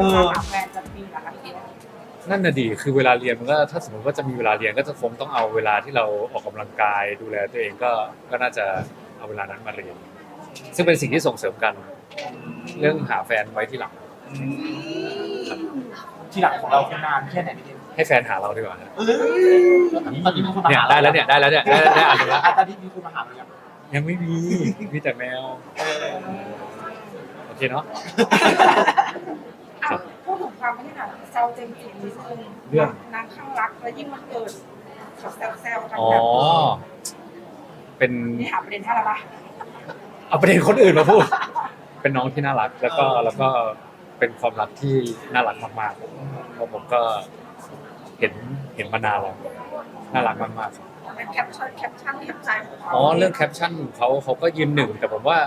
เออหาแฟนจะมีเหรอคะพี่นั่นน่ะดีคือเวลาเรียนมันก็ถ้าสมมติว่าจะมีเวลาเรียนก็จะคงต้องเอาเวลาที่เราออกกำลังกายดูแลตัวเองก็ก็น่าจะเอาเวลานั้นมาเรียน ซึ่งเป็นสิ่งที่ส่งเสริมกันเรื่องหาแฟนไว้ที่หลัง ที่หลังของเราคือนานแค่ไหนพี่เจมส์ให้แฟนหาเราดีกว่านะเอ้ยตอนนี้มีคนมาเนี่ยหาได้แล้วเนี่ยได้แล้วเนี่ยได้ได้อ่านแล้วอะตอนนี้มีคนมาหาเรายังยังไม่มีมีแต่แมวเออโอเคเนาะอะ มส์จินิดนึงเรื่องนางข้างรักแล้วยิ่งมันเกิดเขาแซวๆกันอ๋อ แบบเป็น นี่หาประเด็นท่าละปะเอาประเด็นคนอื่นมาพูด เป็นน้องที่น่ารัก แล้วก็แล้วก็เป็นความรักที่น่ารักมากๆเพราะผมก็เห็นเห็นมานานแล้วน่ารักมากๆเป็นแคปชั่นแคปชั่นแคปใจของเขาอ๋อเรื่องแคปชั่นเขาเขาก็ยืนหนึ่งแต่ผมว่า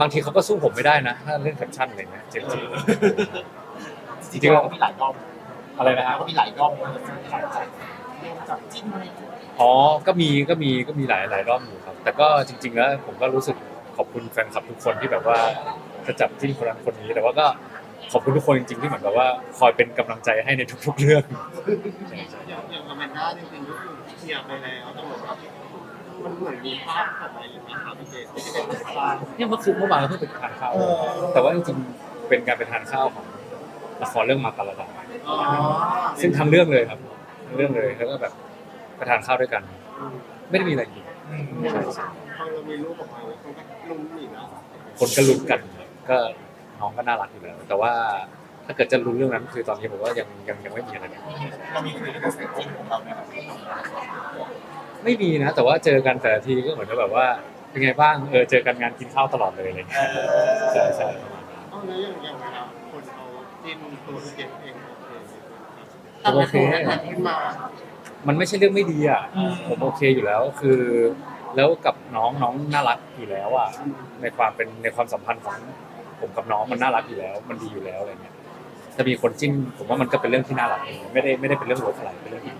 บางทีเขาก็สู้ผมไม่ได้นะถ้าเรื่องแคปชั่นอะไรเงี้ยจริง จริงๆเราก็มีหลายรอบๆอะไรนะฮะก็มีหลายรอบจับจิ้นอะไรอ๋อ ก็มี ก็มี ก็มีหลายหลายรอบอยู่ครับ แต่ก็จริง ๆ แล้วผมก็รู้สึกขอบคุณแฟนคลับทุกคนที่แบบว่าจะจับจิ้นคนนั้นคนนี้ แต่ว่าก็ขอบคุณทุกคนจริงๆที่เหมือนแบบว่าคอยเป็นกำลังใจให้ในทุก ๆ เรื่อง อย่างอย่างคอมเมนต์ด้าจริงๆก็คือเคลียร์ไปแล้วแต่เหมือนแบบมันเหมือนมีภาพของอะไรอย่างเงี้ยค่ะพี่เจสที่เป็นภาพเนี่ยเมื่อคืนเมื่อวานเราเพิ่งไปทานข้าวเออแต่ว่าจริงๆเป็นการไปทานข้าวของ ละครเรื่องมาตาลาดาอ๋อซึ่งทำเรื่องเลยครับทั้งเรื่องเลยแล้วก็แบบไปทานข้าวด้วยกัน ไม่ได้มีอะไรจริงอืมใช่ใช่พอเรามีรูปออกมาแล้วคนก็ลุ้นอีกนะคนก็ลุ้นกันก็น้องก็น่ารักอยู่แล้วแต่ว่าถ้าเกิดจะลุ้นเรื่องนั้นคือตอนนี้ผมว่ายังยังยังไม่มีอะไรเลยเรามีคุยเรื่องเซ็กจิ้นของเราไหมครับไม่มีนะ แต่ว่าเจอกันแต่ละทีก็เหมือนกับแบบว่าเป็นไงบ้างเออเจอกันงานกินข้าวตลอดเลยอะไรเงี้ยใช่ใช่ จินตัวเจสเองโอเคไหมครับผมโอเคที่มามันไม่ใช่เรื่องไม่ดีอะ ผมโอเคอยู่แล้วคือ แล้วกับน้องน้องน่ารักอยู่แล้วอะในความเป็นในความสัมพันธ์ของผมกับน้องมันน่ารักอยู่แล้ว มันดีอยู่แล้วอะไรเงี้ยจะมีคนจิ้นผมว่ามันก็เป็นเรื่องที่น่ารักเองไม่ได้ไม่ได้เป็นเรื่องโหดอะไรเป็นเรื่องที่